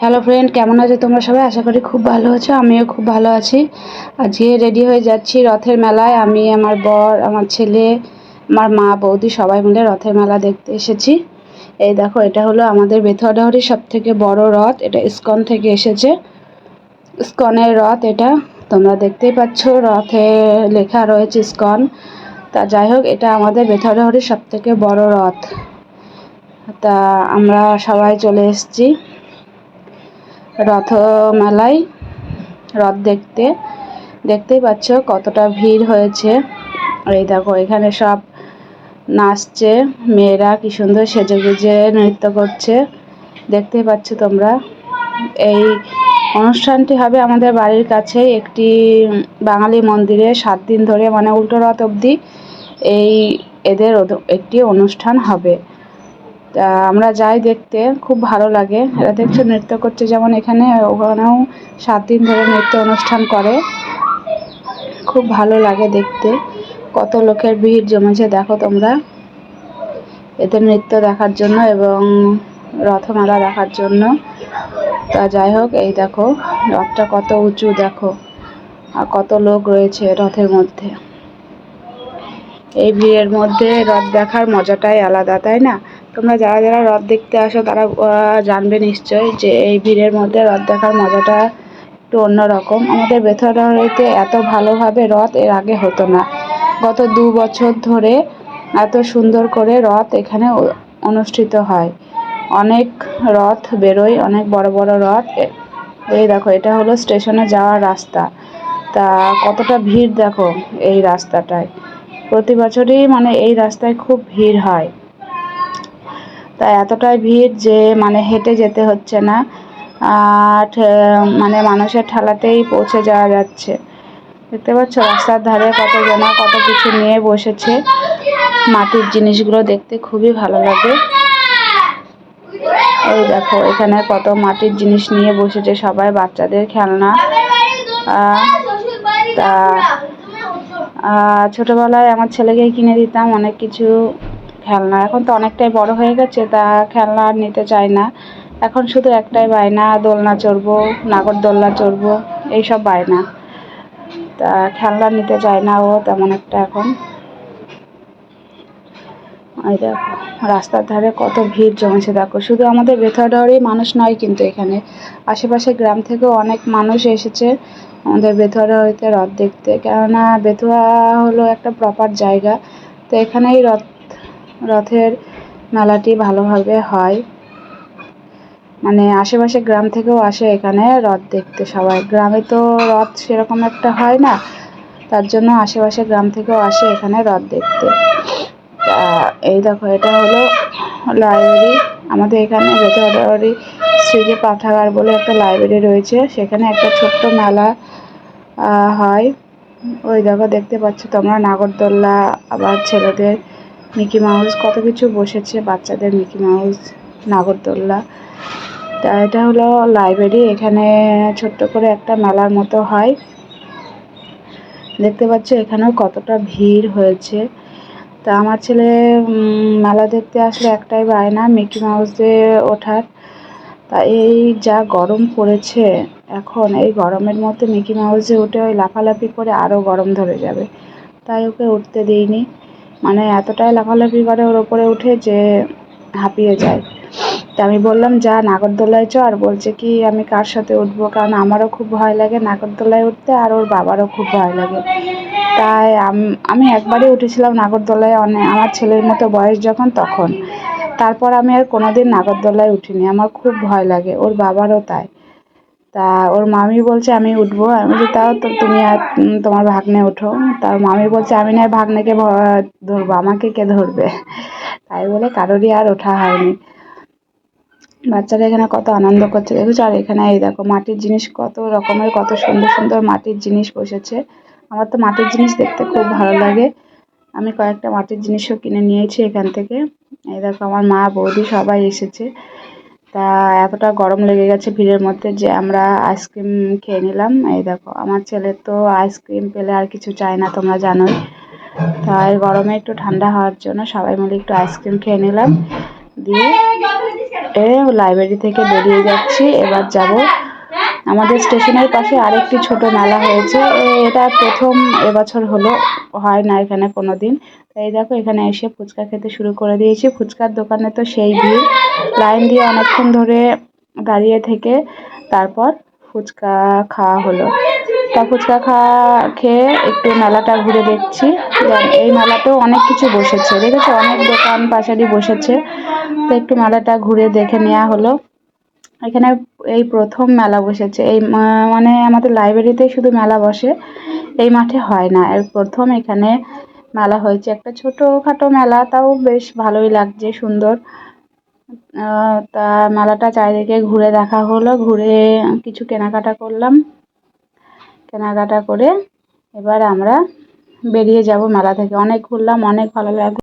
Hello friend কেমন আছো তোমরা সবাই? আশা করি খুব ভালো আছো, আমিও খুব ভালো আছি। আজকে রেডি হয়ে যাচ্ছি রথের মেলায়। আমি, আমার বর, আমার ছেলে, আমার মা, বৌদি সবাই মিলে রথের মেলা দেখতে এসেছি। এই দেখো, এটা হলো আমাদের বেথুয়াডাহরির সব থেকে বড় রথ। এটা ইস্কন থেকে এসেছে। ইস্কনের রথ এটা। তোমরা দেখতেই পাচ্ছ, রথে লেখা রয়েছে ইস্কন। তা যাই হোক, এটা আমাদের বেথুয়াডাহরির সব থেকে বড় রথ। তা আমরা সবাই চলে এসেছি। রথ মেলায় রথ দেখতে। দেখতেই পাচ্ছ কতটা ভিড় হয়েছে। এই দেখো, এখানে সব নাচছে, মেয়েরা কি সুন্দর সেজে গুজে নৃত্য করছে। দেখতেই পাচ্ছ তোমরা, এই অনুষ্ঠানটি হবে আমাদের বাড়ির কাছে একটি বাঙালি মন্দিরে সাত দিন ধরে মানে উল্টো রথ অবধি এই এদের একটি অনুষ্ঠান হবে। তা আমরা যাই দেখতে, খুব ভালো লাগে। এরা দেখছ নৃত্য করছে, যেমন এখানে ওখানেও সাত দিন ধরে নৃত্য অনুষ্ঠান করে। খুব ভালো লাগে দেখতে। কত লোকের ভিড় জমেছে, দেখো তোমরা। এদের নৃত্য দেখার জন্য এবং রথমেলা দেখার জন্য। তা যাই হোক, এই দেখো, রথটা কত উঁচু, দেখো। আর কত লোক রয়েছে রথের মধ্যে। এই ভিড়ের মধ্যে রথ দেখার মজাটাই আলাদা, তাই না? তোমরা যারা যারা রথ দেখতে আসো, তারা জানবে নিশ্চয় যে এই ভিড়ের মধ্যে রথ দেখার মজাটা একটু অন্যরকম। আমাদের বেথরাতে এত ভালোভাবে রথ এর আগে হতো না। গত দু বছর ধরে এত সুন্দর করে রথ এখানে অনুষ্ঠিত হয়। অনেক রথ বেরোয়, অনেক বড় বড় রথ। এই দেখো, এটা হলো স্টেশনে যাওয়ার রাস্তা। তা কতটা ভিড় দেখো এই রাস্তাটায়। প্রতি বছরই মানে এই রাস্তায় খুব ভিড় হয়। তা এতটাই ভিড় যে মানে হেঁটে যেতে হচ্ছে না। আর মানে মানুষের ঠেলাতেই পৌঁছে যাওয়া যাচ্ছে। দেখতে পাচ্ছ রাস্তার ধারে কত জনা কত কিছু নিয়ে বসেছে। মাটির জিনিসগুলো দেখতে খুবই ভালো লাগে। এই দেখো, এখানে কত মাটির জিনিস নিয়ে বসেছে সবাই, বাচ্চাদের খেলনা। তা ছোটোবেলায় আমার ছেলেকে কিনে দিতাম, অনেক কিছু খেলনা। এখন তো অনেকটাই বড় হয়ে গেছে, তা খেলনা আর নিতে চায় না। এখন শুধু একটাই বায়না, দোলনা চড়বো, নাগরদোলনা চড়বো, এইসব বায়না। তা খেলনা নিতে চায় না ও তেমন একটা এখন। দেখো, রাস্তার ধারে কত ভিড় জমেছে, দেখো। শুধু আমাদের বেথুয়াডাওয়ারই মানুষ নয় কিন্তু এখানে। আশেপাশে গ্রাম থেকেও অনেক মানুষ এসেছে আমাদের বেথুয়াডাওয়ারিতে রথ দেখতে। কেননা বেথুয়া হলো একটা প্রপার জায়গা। তো এখানেই রথ রথের মেলাটি ভালোভাবে হয়। মানে আশেপাশে গ্রাম থেকেও আসে এখানে রথ দেখতে সবাই। গ্রামে তো রথ সেরকম একটা হয় না। তার জন্য আশেপাশে গ্রাম থেকেও আসে এখানে রথ দেখতে। এই দেখো, এটা হলো লাইব্রেরি। আমাদের এখানে বেতরি স্মৃতি পাঠাগার বলে একটা লাইব্রেরি রয়েছে। সেখানে একটা ছোট্ট মেলা হয়। ওই দেখো, দেখতে পাচ্ছ তোমরা নাগরদোল্লা, আবার ছেলেদের মিকি মাউস কত কিছু বসেছে বাচ্চাদের মিকি মাউস, নাগরদোল্লা। তা এটা হলো লাইব্রেরি এখানে ছোট্ট করে একটা মেলার মতো হয়। দেখতে পাচ্ছ এখানেও কতটা ভিড় হয়েছে। তা আমার ছেলে মেলা দেখতে আসলে একটাই বায়না মিকি মাউসে ওঠার। তা এই যা গরম পড়েছে এখন, এই গরমের মধ্যে মিকি মাউসে উঠে ওই লাফালাফি করে আরও গরম ধরে যাবে। তাই ওকে উঠতে দিইনি। মানে এতটাই লাফালাফি করে ওর ওপরে উঠে যে হাঁপিয়ে যায়। তা আমি বললাম, যা নাগরদোলায় চ। আর বলছে কি, আমি কার সাথে উঠবো? কারণ আমারও খুব ভয় লাগে নাগরদোলায় উঠতে আর ওর বাবারও খুব ভয় লাগে। তাই আমি একবারই উঠেছিলাম নাগরদোলায় অনেক আমার ছেলের মতো বয়স যখন তখন। তারপর আমি আর কোনোদিন নাগরদোলায় উঠিনি, আমার খুব ভয় লাগে, ওর বাবারও তাই। তা ওর মামি বলছে, আমি উঠবো। আমি বলছি, তাও তো তুমি আর তোমার ভাগ্নে ওঠো। তার মামি বলছে, আমি না ভাগ্নেকে ধরবো, আমাকে কে ধরবে? তাই বলে কারোরই আর ওঠা হয়নি। বাচ্চারা এখানে কত আনন্দ করছে। দেখেছ আর এখানে এই দেখো, মাটির জিনিস কত রকমের, কত সুন্দর সুন্দর মাটির জিনিস বসেছে। আমার তো মাটির জিনিস দেখতে খুব ভালো লাগে। আমি কয়েকটা মাটির জিনিসও কিনে নিয়েছি এখান থেকে। এই দেখো, আমার মা, বৌদি সবাই এসেছে। তা এতটা গরম লেগে গেছে ভিড়ের মধ্যে যে আমরা আইসক্রিম খেয়ে নিলাম। এই দেখো, আমার ছেলে তো আইসক্রিম পেলে আর কিছু চায় না, তোমরা জানোই। তাই গরমে একটু ঠান্ডা হওয়ার জন্য সবাই মিলে একটু আইসক্রিম খেয়ে নিলাম। দিয়ে এ লাইব্রেরি থেকে বেরিয়ে যাচ্ছি, এবার যাব। আমাদের স্টেশনের পাশে আরেকটি ছোট মেলা হয়েছে। এটা প্রথম এবছর হলো, হয় না এখানে কোনো দিন এই দেখো, এখানে এসে ফুচকা খেতে শুরু করে দিয়েছি। ফুচকার দোকানে তো সেই ভিড়। লাইন দিয়ে অনেকক্ষণ ধরে দাঁড়িয়ে থেকে তারপর ফুচকা খাওয়া হলো। তা ফুচকা খাওয়া খেয়ে একটু মেলাটা ঘুরে দেখছি। এই মেলাতেও অনেক কিছু বসেছে। দেখেছ? অনেক দোকান পাশারি বসেছে। তো একটু মেলাটা ঘুরে দেখে নেওয়া হলো। এখানে এই প্রথম মেলা বসেছে। এই মানে আমাদের লাইব্রেরিতে শুধু মেলা বসে। এই মাঠে হয় না। এর প্রথম এখানে মেলা হয়েছে। একটা ছোটোখাটো মেলা, তাও বেশ ভালোই লাগছে, সুন্দর। তা মেলাটা চারিদিকে ঘুরে দেখা হলো, ঘুরে কিছু কেনাকাটা করলাম। কেনাকাটা করে এবার আমরা বেরিয়ে যাব মেলা থেকে। অনেক ঘুরলাম, অনেক ভালো লাগল।